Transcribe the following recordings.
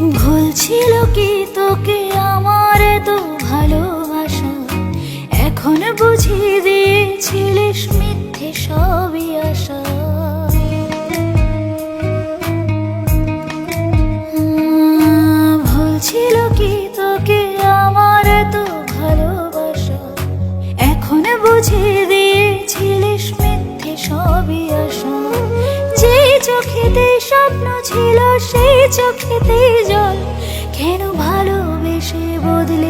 ভুল ছিল কি তোকে আমার তো ভালোবাসা? এখন বুঝিয়ে দিয়েছিলিস মিথ্যে সবই চোখেতে স্বপ্ন ছিল সেই চোখেতে জল। কেন ভালোবেসে বদলে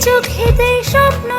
যে দেয় স্বপ্ন